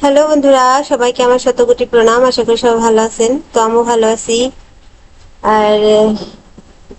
Hello বন্ধুরা, সবাইকে আমার শতকোটি প্রণাম, আশা করি সবাই ভালো আছেন। তো আমিও ভালো আছি। আর,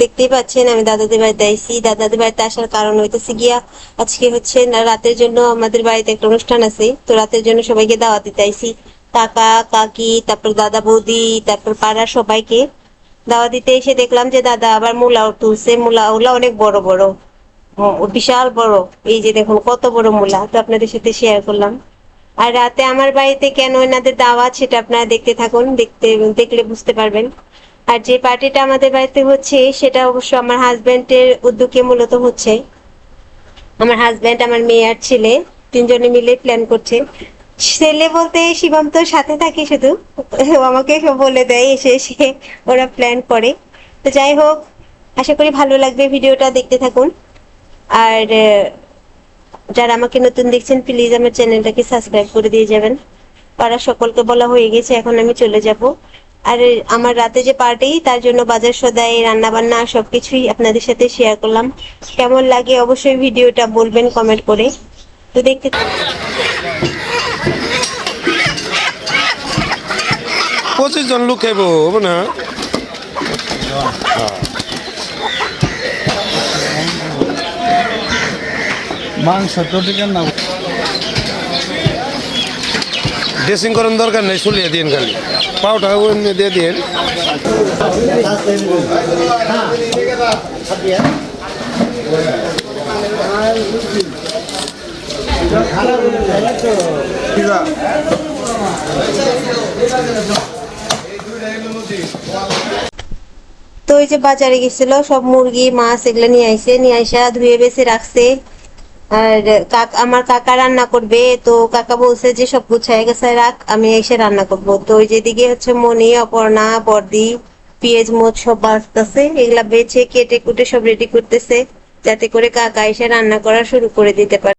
দেখতেই পাচ্ছেন, আমি দাদাদের বাড়িতে আইছি। দাদাদের বাড়িতে আসার কারণ হইতেছে গিয়া, আজকে হচ্ছে রাতের জন্য আমাদের বাড়িতে একটা অনুষ্ঠান আছে। তো রাতের জন্য সবাইকে দাওয়াত দিতে আইছি। কাকা, কাকি, তারপর দাদা, বৌদি, তারপর পাড়ার সবাইকে দাওয়া দিতে এসে দেখলাম যে দাদা আবার মূলাও তুলছে। মূলা ওগুলা অনেক বড় বড়। বিশাল বড়। এই যে দেখুন, কত বড় মূলা। তো আপনাদের সাথে শেয়ার করলাম। আর রাতে আমার বাড়িতে কেন এনাদের দাওয়াত সেটা আপনারা দেখতে থাকুন, দেখতে, দেখলে বুঝতে পারবেন। আর যে পার্টিটা আমাদের বাড়িতে হচ্ছে, সেটা অবশ্য আমার হাজবেন্ডের উদ্যোগে মূলত হচ্ছে। আমার হাজবেন্ড আমার মেয়ে আর ছেলে, তিনজনে মিলে প্ল্যান করছে। ছেলে বলতে শিবম তো সাথে থাকে শুধু। আমাকে বলে দেয়, এসে এসে ওরা প্ল্যান করে। তো যাই হোক, আশা করি ভালো লাগবে ভিডিওটা দেখতে থাকুন। আর যারা আমাকে নতুন দেখছেন প্লিজ আমার চ্যানেলটাকে সাবস্ক্রাইব করে দিয়ে যাবেন। পাড়া সকলকে বলা হয়ে গেছে এখন আমি চলে যাব। আর আমার রাতে যে পার্টি তার জন্য বাজার সদাই রান্না বান্না সবকিছুই আপনাদের সাথে শেয়ার করলাম। কেমন লাগে অবশ্যই ভিডিওটা বলবেন কমেন্ট করে। তো দেখতে পঁচিশ জন লোক খাইব হবে না? মাংস তো না। ড্রেসিং করার দরকার নেই চলিয়ে দিন খালি। পাউটা এমনি দিয়ে দিন তো ওই যে বাজারে গেছিল সব মুরগি মাছ এগুলো নিয়ে আইছে নিয়ে আইসা ধুয়ে বেছে রাখছে। আর কাক আমার কাকা রান্না করবে তো কাকা বলছে যে সব গুছায় গেছে রাখ আমি এসে রান্না করব। তো ওই যেদিকে হচ্ছে মনি অপর্ণা বর্দি পেঁয়াজ মোচ সব বাঁচতেছে এগুলা বেছে কেটে কুটে সব রেডি করতেছে যাতে করে কাকা এসে রান্না করা শুরু করে দিতে পারে।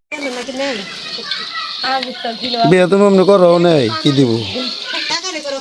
বিয়ে তুমি করো নেই কি দিব?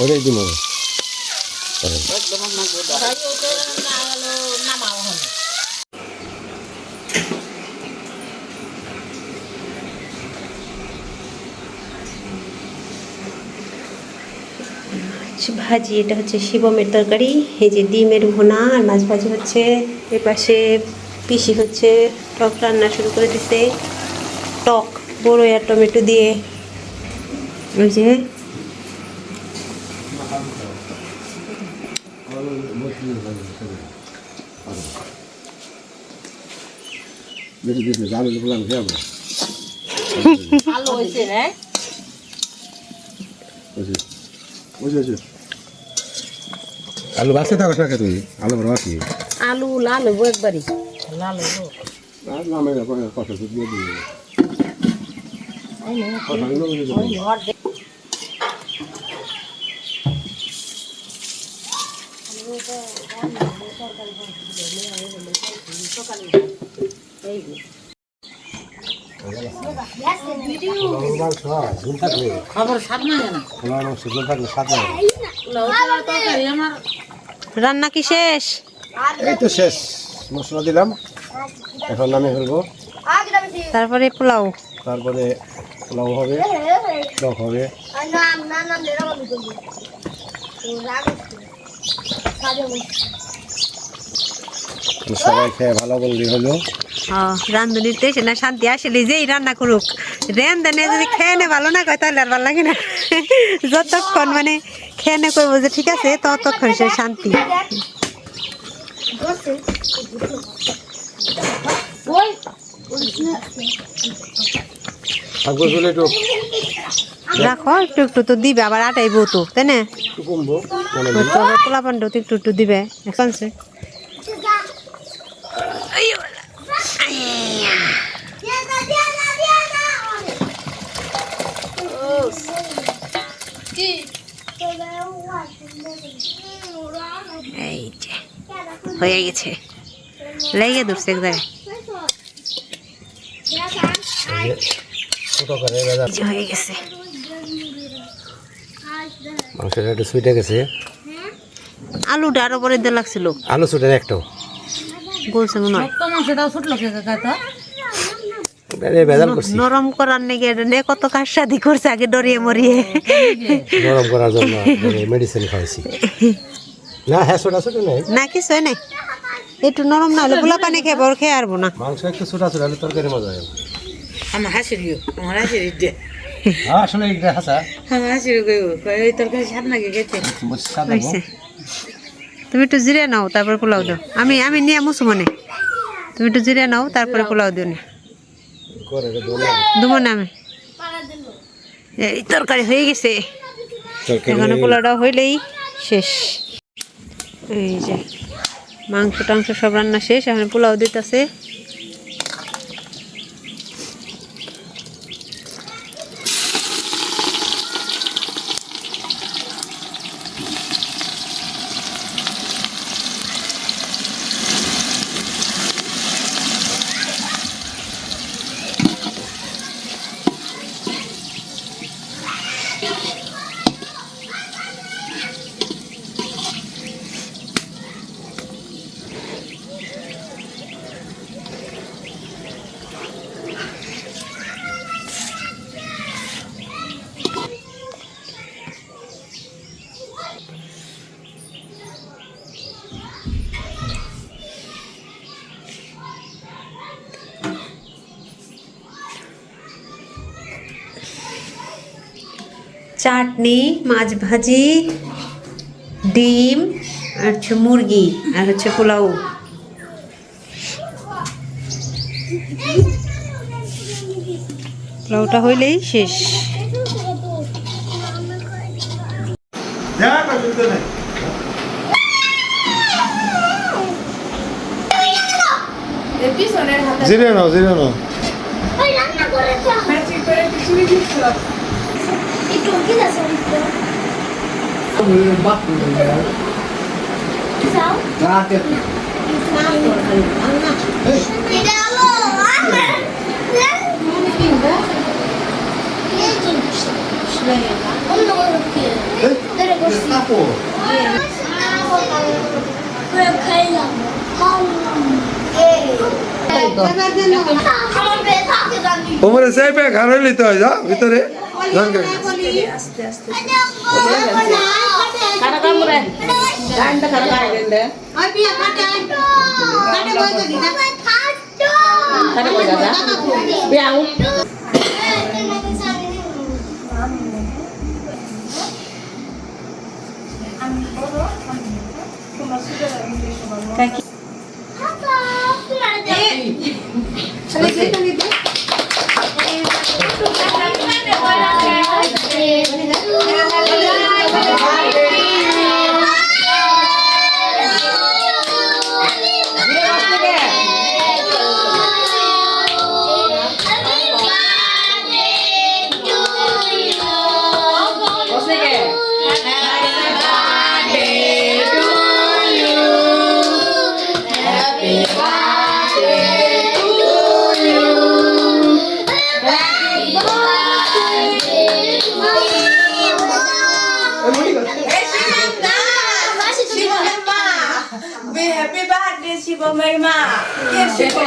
ওটাই দিব ভাজি এটা হচ্ছে শিবমের তরকারি। এই যে ডিমের ভুনা আর মাছ ভাজি হচ্ছে। এ পাশে পিসি হচ্ছে টক রান্না শুরু করে দিছে। টক বড় আর টমেটো দিয়ে। ওই যে। আলু বাসে থাকো না তুই? আলু বড় আছি আলু লাল হইব একবারই। লাল হইব। খবর সাত না জানা তরকারি আমার রান্না কি শেষ? এই তো শেষ। মশলা দিলাম। এখন নামে ফেলব। তারপরে পোলাও। তারপরে পোলাও হবে, টক হবে। সবাই খেয়ে ভালো বললি হলো। না শান্তি আসলে যেই রান্না করুক। যদি খেয়ে নে ভালো না কয়, তাহলে আর ভালো লাগে না। যতক্ষণ মানে খেয়ে নে করব যে ঠিক আছে, ততক্ষণ সে শান্তি। থাকব চলে টুক রাখো একটু একটু তো দিবে আবার আটাইব তো তাই না? তোলা পান্ড তো একটু একটু দিবে এখন সে। এই যে হয়ে গেছে। লেগে ধরছে এক জায়গায় ছোটো করে হয়ে গেছে। মাংসটা একটু সুইটে গেছে। আলুটা আরও পরে দিয়ে লাগছিল। আলু সুটে একটাও। বলছে মনে হয়। মাংসটাও ছুটলো কাকা নরম করার নাকি এটা নিয়ে কত কাজ সাদি করছে আগে ডরিয়ে মরিয়ে। নরম করার জন্য মেডিসিন খাওয়াইছি। না হ্যাঁ ছোটা ছোটো নেই। না কিছু নাই। একটু নরম না হলে পোলা পানি খেয়ে বড় খেয়ে আরবো না মাংস একটু ছোটা ছোটা হলে তরকারি মজা হয়। আমার হাসির গো আমার হাসির দে হ্যাঁ আসলে হাসা। আমার হাসির গো এই তরকারি স্বাদ নাকি গেছে। হয়েছে তুমি একটু জিরে নাও তারপর পোলাও দাও। আমি আমি নিয়ে মুসু মনে তুমি একটু জিরে নাও তারপরে পোলাও দিও না। না আমি। এই তরকারি হয়ে গেছে। এখানে পোলাওটা হইলেই শেষ। এই যে মাংস টাংস সব রান্না শেষ এখন পোলাও দিতেছে। চাটনি মাছ ভাজি ডিম আর হচ্ছে মুরগি আর হচ্ছে পোলাও। পোলাওটা হইলেই শেষ। জিরে নাও জিরে নাও। ওমরে সাহেব ঘর হইলি তো যা ভিতরে জান কে birthday, Shiva Marma. Yes, Shiva.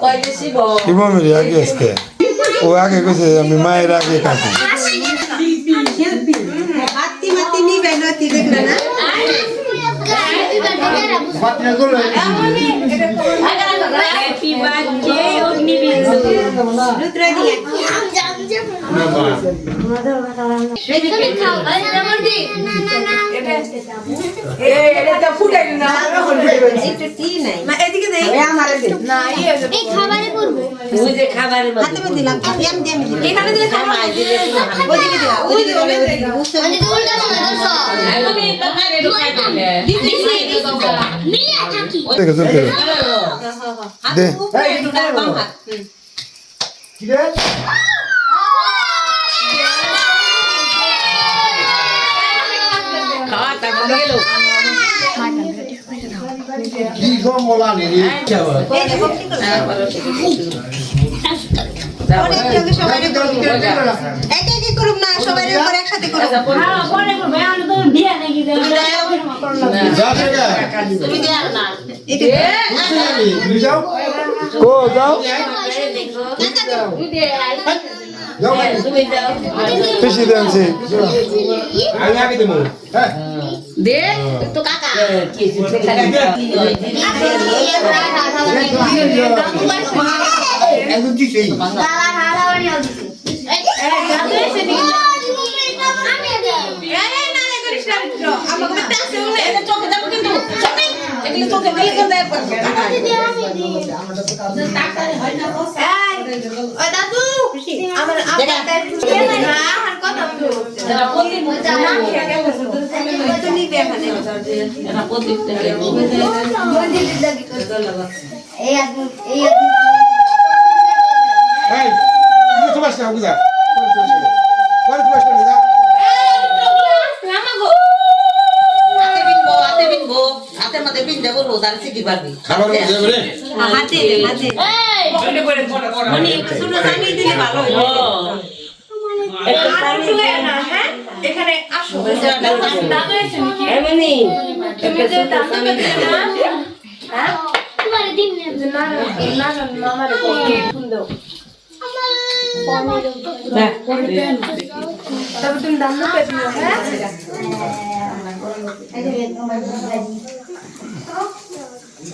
Oye, Shiva. Shiva Mary আগে আজকে ও আগে কইছে আমি মায়ের আগে কাকি হাতি মাতি নিবে নতি দেখবে না Happy birthday, Omnibus. ইয়ে দে খাওয়া তারপরে গেল কি গো মোলা নি এই দেখো কি করছে পরে একটু আগে সবাই এক এক করুম না সবাই উপর একসাথে করুম যা থেকে তুমি যাও বেশি দেনছে আমি আগে দেবো একদম কি সেই এই আদমি এই এই তুমি তোমার সাথে খাবার মধ্যে দেবে রে হাতে দে হাতে মানে একটু জানি দিলে ভালো হয় তোমার দিন না না মামার কোকে ফোন দাও তবে তুমি দাম হ্যাঁ না মা হ্যাঁ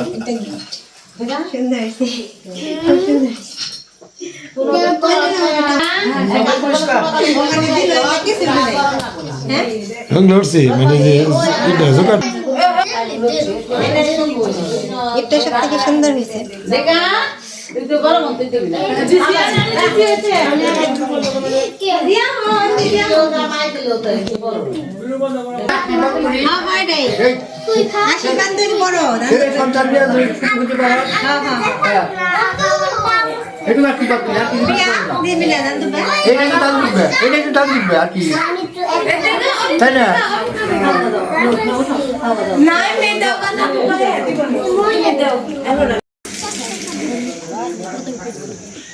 চাকুতে থাকে থেকে সুন্দর হয়েছে হ্যাঁ হয় হ্যাঁ হ্যাঁ একটু আর কি বাকি আর কি দিয়ে মিলে দেন তো ভাই এটা একটু দাম দিবে এটা একটু দাম দিবে আর কি তাই না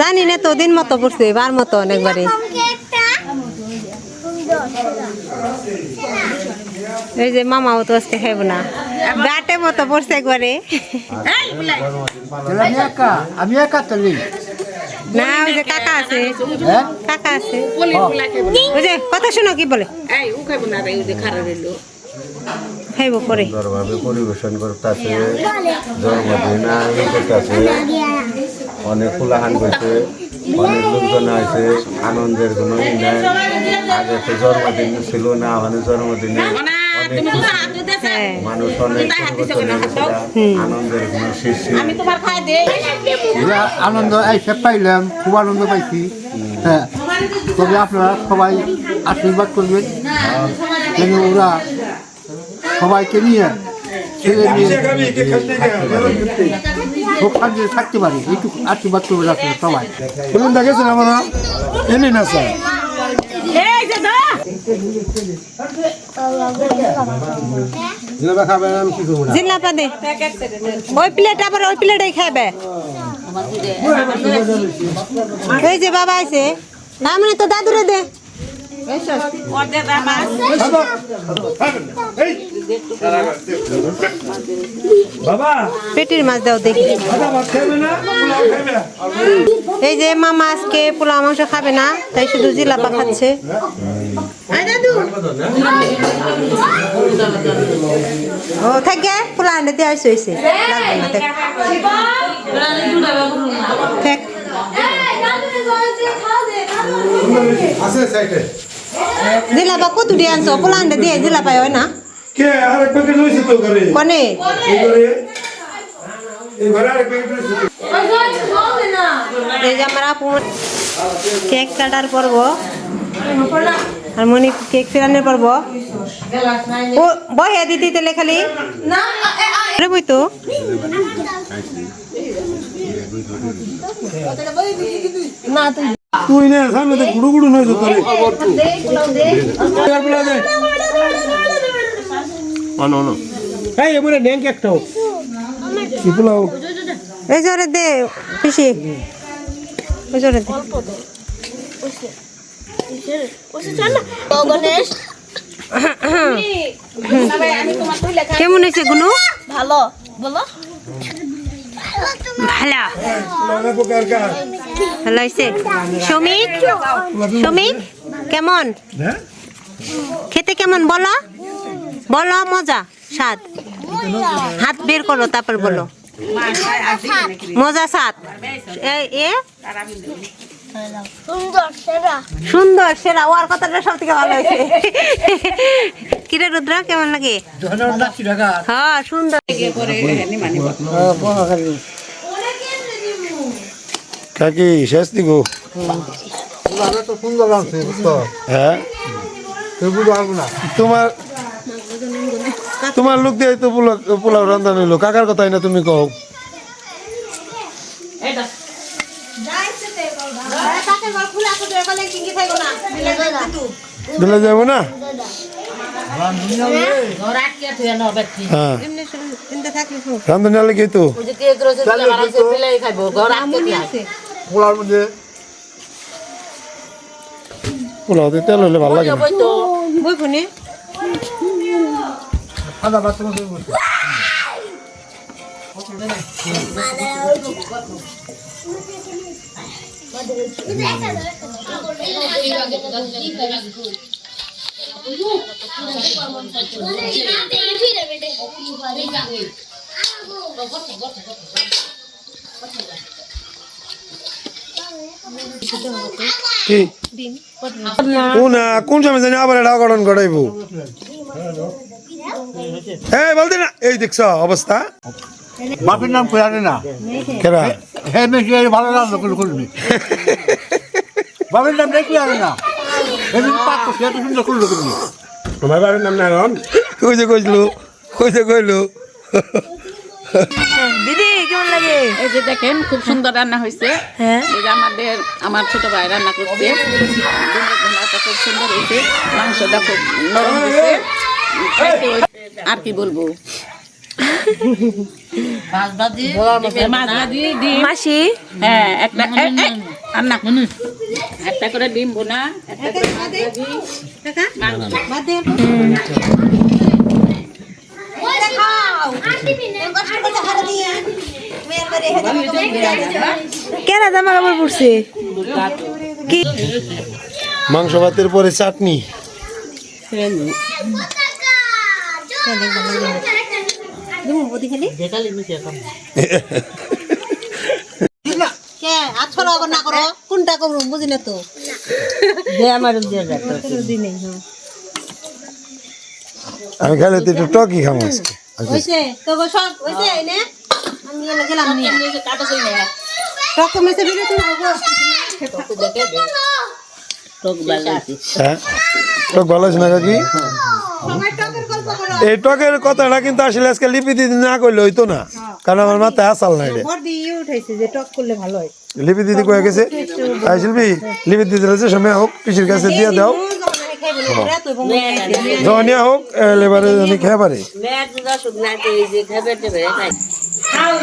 জানি না তো দিন মতো পড়ছে বার মতো অনেকবারই। এই যে মামাও তো আজকে খাইব না। গাটে মতো পড়ছে একবারে। আমি একা না ওই যে কাকা আছে। হ্যাঁ? কাকা আছে। ওই যে কথা শোনো কি বলে? খাইব পরে। পরিবেশন করতেছে জন্মদিন আনন্দ করতেছে। অনেক ফুলাহান করছে অনেক লোকজন আছে আনন্দের কোনো ই নাই। আগে তো জন্মদিন ছিল না মানে জন্মদিনে অনেক মানুষ অনেক আনন্দের কোনো শেষ আনন্দ এসে পাইলাম খুব আনন্দ পাইছি। হ্যাঁ তবে আপনারা সবাই আশীর্বাদ করবেন। যেন ওরা সবাইকে নিয়ে ছেলে নিয়ে খুব শান্তিতে থাকতে পারে এইটুকু আশীর্বাদ করবেন আপনারা সবাই। বলুন দেখেছেন আমরা এনে না স্যার। জিলাপা করব? দে। ওই প্লেট আবার ওই প্লেটেই খাবে। এই যে বাবা আছে না মানে তো দাদুরে দে। পেটির মাছ দাও দেখি। এই যে মামা আজকে পোলাও মাংস খাবে না তাই শুধু জিলাপা খাচ্ছে। ও থাকে পোলা আনতে দিয়ে আসছে হয়েছে লাগবে না থাক। জিলাপা কত দিয়ে আনছো? পোলা আনতে দিয়ে জিলাপা হয় না। কে আরেক প্যাকেট রয়েছে তো ঘরে কনে এই ঘরে এই ঘরে আরেক প্যাকেট রয়েছে এই যে আমার কেক কাটার পর্ব আর মনি কেক ফেরানোর পর্ব ও বহে দিদি তেলে খালি আরে বই তো তুই না সামনে গুড়ু গুড়ু নয় তো তোরে এই এবারে ড্যাঙ্ক একটাও। কি পোলাও এই জোরে দে পিসি। ওই জোরে দে। কেমন হয়েছে গুনু? ভালো। বলো ভালো ভালো হয়েছে? শ্রমিক শ্রমিক কেমন? হ্যাঁ? খেতে কেমন বলো? বলো মজা স্বাদ। হাত বের করো তারপর বলো। মজা স্বাদ। এ- এ? সুন্দর সেরা। সুন্দর ওর কথাটা সব থেকে ভালো হয়েছে। কিরে রুদ্র কেমন লাগে? হ্যাঁ সুন্দর। কাকি শেষ দিগো তো সুন্দর লাগছে হ্যাঁ তোমার তোমার লোক দিয়ে তো পোলাও পোলাও রান্ধা নিলো। কাকার কথাই না তুমি কও। দিলে যাব না? হ্যাঁ। রান্ধা নিলে কি তো পোলাও তেল হলে ভালো লাগে না। আদা বাচ্চা মতো বলছে কোন সময় আবার এটা অঘটন ঘটাইবো? এই বলতে না। এই দেখছ অবস্থা। বাপের নাম কই আনে না? কেরা? হে মেশি ভালো রান্না করে করবি বাপের নাম দেখি আনে না? এমনি পাক করছি এত সুন্দর করল তুমি। আমার বাড়ির নাম না এখন কই যে কইলো? কই যে কইলো? দিদি কেমন লাগে? এই যে দেখেন খুব সুন্দর রান্না হয়েছে। হ্যাঁ। এই যে আমাদের আমার ছোট ভাই রান্না করছে। খুব সুন্দর হয়েছে। মাংসটা খুব নরম হয়েছে। আর কি বলব? মাসি? হ্যাঁ একটা একটা করে ডিম বোনা একটা করে। কেনা জামা কাপড় পড়ছে? মাংস ভাতের পরে চাটনি কে আছড়া আবার না করো কোনটা করব বুঝি না তো আমি খাইলে তো একটু টকি খাম আজকে। হইছে তো গো সব হইছে নে আমি এনে গেলাম নিয়ে। টক মেসে দিলে তুমি টক ভালো আছে না কাকি এই টকের কথাটা কিন্তু আসলে আজকে লিপি দিদি না করলে হইতো না কারণ আমার মাথায় আসাল নাই রে বড় দিয়ে উঠাইছে যে টক করলে লিপি দিদি কয়ে গেছে তাই শিল্পী লিপি দিদি যে সময় হোক পিসির কাছে দিয়ে দাও যখনই হোক এবারে জানি খেয়ে পারে খাও